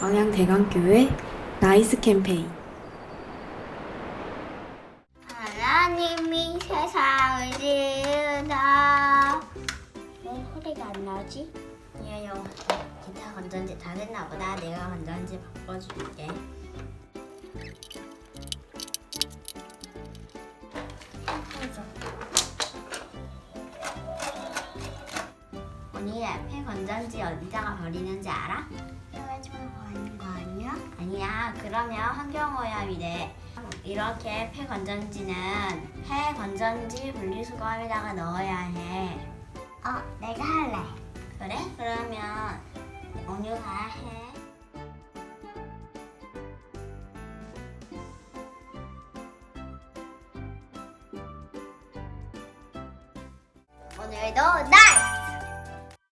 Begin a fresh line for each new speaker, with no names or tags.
광양대강교회 나이스 캠페인.
하나님이 세상을 지으다 왜 소리가 안 나지? 얘요 기타 건전지 다 됐나 보다. 내가 건전지 바꿔줄게. 언니 앞에 건전지 어디다가 버리는지 알아? 그러면 환경오염이 돼 이렇게 폐 건전지는 폐 건전지 분리수거함에다가 넣어야 해. 어, 내가 할래. 그래? 그러면 온유가 해. 오늘도 나